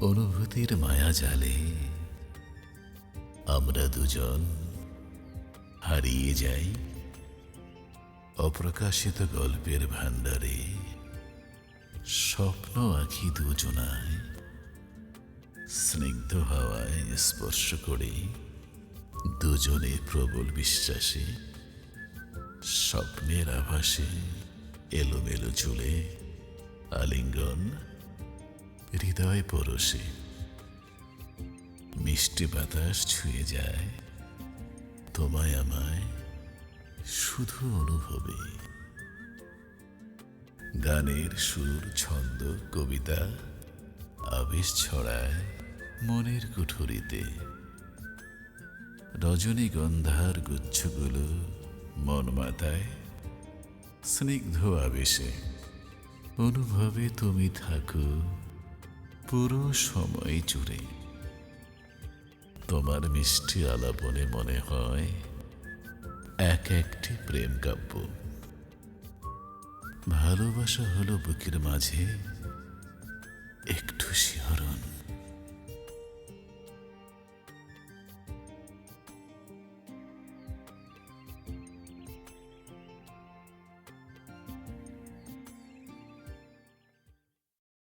অনুভূতির মায়া জালে। আমরা দুজন হারিয়ে যাই অপ্রকাশিত গল্পের ভাণ্ডারে। স্বপ্ন আঁকি দুজনায় স্নিগ্ধ হাওয়ায় স্পর্শ করে দুজনে প্রবল বিশ্বাসে স্বপ্নের আভাসে এলোমেলো চুলে আলিঙ্গন হৃদয় পরশে। মিষ্টি বাতাস ছুঁয়ে যায়, তোমায় আমায় শুধু অনুভবে। গানের সুর, ছন্দ, কবিতা আবেশ ছড়ায় মনের কুঠুরিতে। রজনীগন্ধার গুচ্ছগুলো মন মাতায় স্নিগ্ধ আবেশে। অনুভবে তুমি থাকো পুরো সময় জুড়ে তোমার মিষ্টি আলাপনে মনে হয় এক একটি প্রেম কাব্য। ভালোবাসা হলো বুকের মাঝে একটু